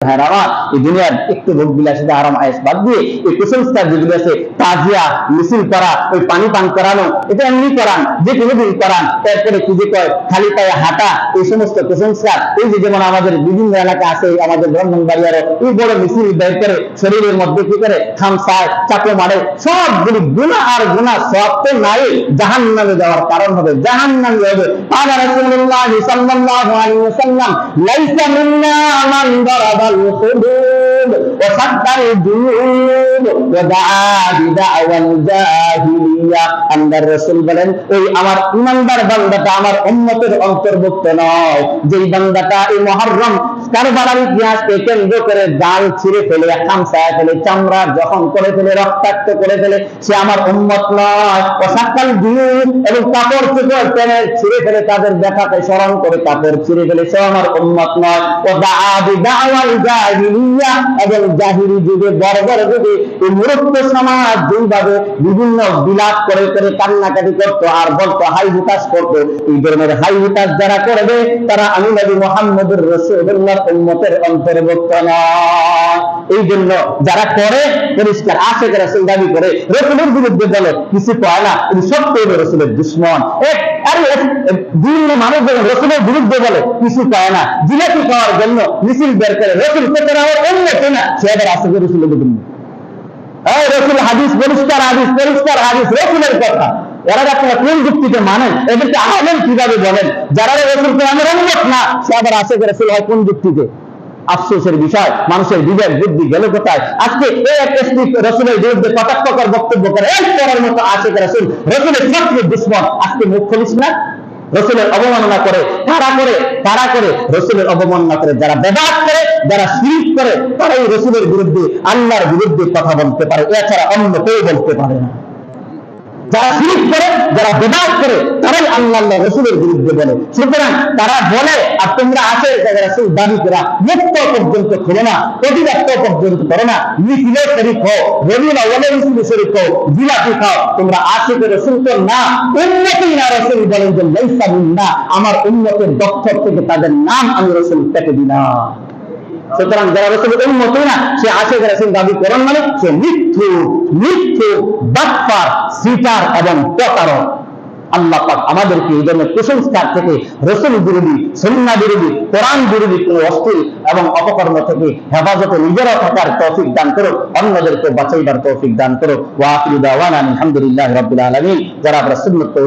হ্যাঁ, আমাদের বিভিন্ন এলাকা আছে, আমাদের এই বড় মিছিল বের করে শরীরের মধ্যে কি করে খামসায় চাপে মারে, সবগুলি গুণা আর গুণা সব নাই জাহান নামে যাওয়ার কারণ হবে জাহান নামে হবে আল্লাহ রাসূলুল্লাহ লাইসা মিন্না من ضرب الحدود وصد الجيوب আমার করে ফেলে রক্তাক্ত করে ফেলে, সে আমার উন্মত নয়। এবং কাপড় চুপড় টেনে ছিঁড়ে ফেলে, তাদের দেখাকে স্মরণ করে কাপড় ছিঁড়ে ফেলে, সে আমার উন্মত নয়। ও দা আবি দাওয়াল এবং জাহিরি যুগে বর্বর যুগে এই মূর্খ সমাজ যেইভাবে বিভিন্ন বিলাপ করে করে কান্নাকাটি করত আর বলতো, হাই হুতাশ করতো। এই ধরনের হাই হুতাশ যারা করবে, তারা আমি নবী মোহাম্মদুর রসুল্লাহ উম্মতের অন্তর্ভুক্ত নয় এই জন্য যারা করে, পরিষ্কার আশেখ রসুল দাবি করে, রসুলের বিরুদ্ধে বলে, কিছু কয় না কিন্তু সত্য রসুলের দুশ্মন। এক, আরে বিভিন্ন মানুষ যখন রসুলের বিরুদ্ধে বলে, কিছু কয় না। জিলাপি খাওয়ার জন্য মিছিল বের করে রসুল পেতে হওয়ার অন্য কেনা সে আবার আশেখ রসুলের বিরুদ্ধে রসুল আফসোসের বিষয়, মানুষের বিবেক, বুদ্ধি, গেল কোথায়? আজকে এক রসুলের বিরুদ্ধে কটাক্ষকর বক্তব্য করে করার মতো আশেখ রসুল, রসুলের ছাত্র দুশ্মন। আজকে মুখ খুলিস না? রসুলের অবমাননা করে তারা করে তারা করে, রসুলের অবমাননা করে, যারা বেদাত করে, যারা শিরিক করে তারা এই রসুলের বিরুদ্ধে, আল্লাহর বিরুদ্ধে কথা বলতে পারে। এছাড়া অন্য কেউ বলতে পারে না। যারা শিরিক করে, যারা করে, তারাই আল্লাহ রসুলের বিরুদ্ধে বলে। সুতরাং তারা বলে, আর তোমরা রসুল দাবি করা, মুক্ত পর্যন্ত না প্রতিবাদ পর্যন্ত না শরিক শরিক জিলাপি খাও, তোমরা আসে রসুল তো না, উন্নতি না রসুল যে, লাইসা মিন্না, আমার উন্নতের দক্ষর থেকে তাদের নাম আমি রসুল কেটে দিলাম। সুতরাং যারা রসুলের উন্মত না, সে আসে রসুল দাবি করেন মানে সে মৃত্যু মৃত্যু, বাটপার, সিটার এবং প্রতারক। আল্লাহ পাক আমাদেরকে এই ধরনের কুসংস্কার থেকে, রসুল বিরোধী, সন্না বিরোধী, কোরআন বিরোধী কোন অস্থির এবং অপকর্ম থেকে হেফাজতে নিজেরা থাকার তৌফিক দান করো অন্যদেরকে বাঁচাইবার তৌফিক দান করো ওয়াকিদা ওয়ান আলহামদুলিল্লাহ রবিল আলমী যারা আমরা সুন্নত করে